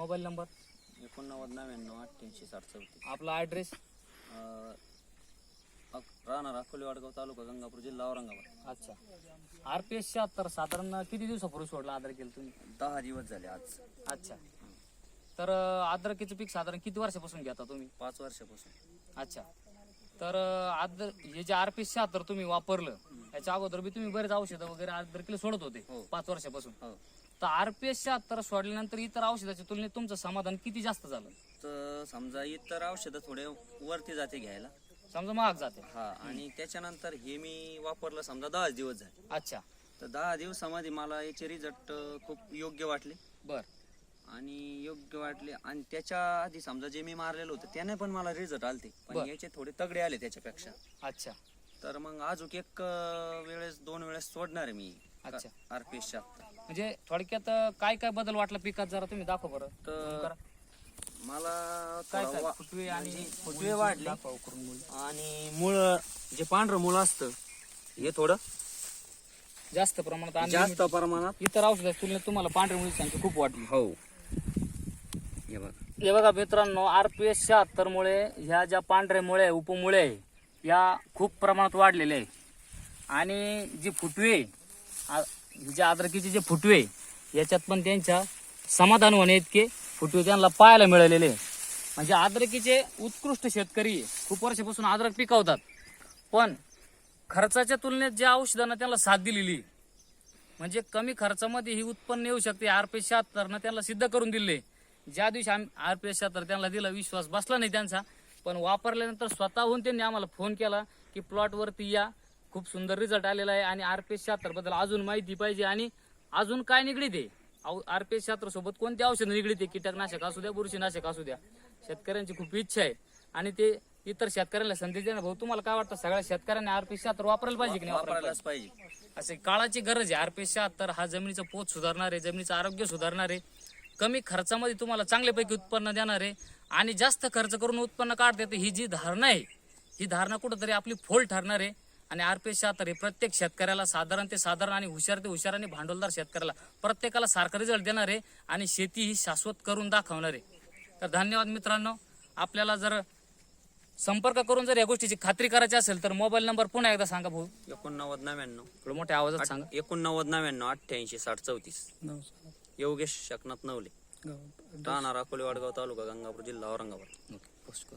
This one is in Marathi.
Mobile number? एकोणनव्वद नव्याण्णव अठ्ठ्याऐंशी साठ चौतीस. आपला ॲड्रेस राहणार अकोले वाडगाव तालुका गंगापूर जिल्हा औरंगाबाद. अच्छा. आर पी एस शहात्तर साधारण किती दिवसापूर्वी सोडला आदर केलं तुम्ही? दहा दिवस झाले आज. अच्छा. तर अं, आद्रकीचं पीक साधारण किती वर्षापासून घेता तुम्ही? पाच वर्षापासून. अच्छा. तर अं, आद्र हे जे आर पी शहात्तर तुम्ही वापरलं याच्या अगोदर बी तुम्ही बरेच औषधं वगैरे आद्रकीला सोडत होते हो. पाच वर्षापासून. हो. तर आर पी एस शहात्तर सोडल्यानंतर इतर औषधाच्या तुलनेत तुमचं समाधान किती जास्त झालं? तर समजा इतर औषधं थोडे वरती जाते घ्यायला. समजा महाग जाते. हा आणि त्याच्यानंतर हे मी वापरलं समजा दहा दिवस झाले. अच्छा. तर दहा दिवसामध्ये मला याचे रिझल्ट खूप योग्य वाटले. बर. आणि योग्य वाटले आणि त्याच्या आधी समजा जे मी मारलेलं होतं त्याने पण मला रिझल्ट आलते. पण बर. याचे थोडे तगडे आले त्याच्यापेक्षा. अच्छा. तर मग अजून एक अं, वेळेस दोन वेळेस सोडणार आहे मी. अच्छा. आरपीएस म्हणजे थोडक्यात काय काय बदल वाटला पिकात जरा तुम्ही दाखव बरं. तर. मला काय थोडा काय? वा- फुटवे आणि म्हणजे फुटवे वाढले. दाखवा करून मुळी. आणि मुळ जे पांढरं मुळ असतं हे थोडं जास्त प्रमाणात आणि जास्त प्रमाणात इतर औषधाच्या तुलनेत तुम्हाला पांढरी मुळी संख्या खूप वाटली. हो. हे बघ. हे बघा मित्रांनो आर पी एस शहात्तर मुळे ह्या ज्या पांढऱ्या मुळे आहे, उपमुळे आहे, या खूप प्रमाणात वाढलेल्या आहे. आणि जी फुटवे आ- हे जे आद्रकीचे जे फुटवे याच्यात पण त्यांच्या समाधान होणे इतके फुटवे त्यांना पाहायला मिळालेले. म्हणजे आद्रकीचे उत्कृष्ट शेतकरी खूप वर्षापासून आद्रक पिकवतात. पण खर्चाच्या तुलनेत ज्या औषधांना त्यांना साथ दिलेली म्हणजे कमी खर्चामध्ये ही उत्पन्न येऊ शकते आर पी शहात्तरनं त्यांना सिद्ध करून दिले. ज्या दिवशी आम्ही आर पी शहात्तर त्यांना दिला विश्वास बसला नाही त्यांचा पण वापरल्यानंतर स्वतःहून त्यांनी आम्हाला फोन केला की प्लॉटवरती या खूप सुंदर रिझल्ट आलेला आहे. आणि आर पी शहात्तरबद्दल अजून माहिती पाहिजे. आणि अजून काय निगडीत? आहे आर पी शहात्तर सोबत कोणते औषध निगडीत? आहे कीटकनाशक असू द्या बुरशीनाशक असू द्या. शेतकऱ्यांची खूप इच्छा आहे. आणि ते इतर शेतकऱ्यांना संदेश देणार. भाऊ तुम्हाला काय वाटतं? सगळ्या शेतकऱ्यांनी आर पी शहात्तर वापरायला पाहिजे की नाही? वापरायलाच पाहिजे? असे काळाची गरज आहे. आरपी शहात्तर हा जमिनीचं पोत सुधारणार आहे जमिनीचं आरोग्य सुधारणार आहे कमी खर्चामध्ये तुम्हाला चांगल्यापैकी उत्पन्न देणार आहे आणि जास्त खर्च करून उत्पन्न काढता येते ही जी धारणा आहे ही धारणा कुठंतरी आपली फोल ठरणार आहे. आणि आरपी शहात्तर हे प्रत्येक शेतकऱ्याला साधारण ते साधारण आणि हुशार ते हुशार आणि भांडवलदार शेतकऱ्याला प्रत्येकाला सारखा रिझल्ट देणार आहे आणि शेती ही शाश्वत करून दाखवणार. आहे तर धन्यवाद मित्रांनो. आपल्याला जर संपर्क करून जर या गोष्टीची खात्री करायची असेल तर मोबाईल नंबर पुन्हा एकदा सांगा भाऊ. एकोणनव्वद नव्याण्णव. थोडं मोठ्या आवाजात सांगा. एकोणनव्वद नव्याण्णव अठ्ठ्याऐंशी साठ चौतीस. योगेश शकनाथ नवले. राहणार अकोले वाडगाव तालुका गंगापूर जिल्हा औरंगाबाद. ओके पोस्ट कर.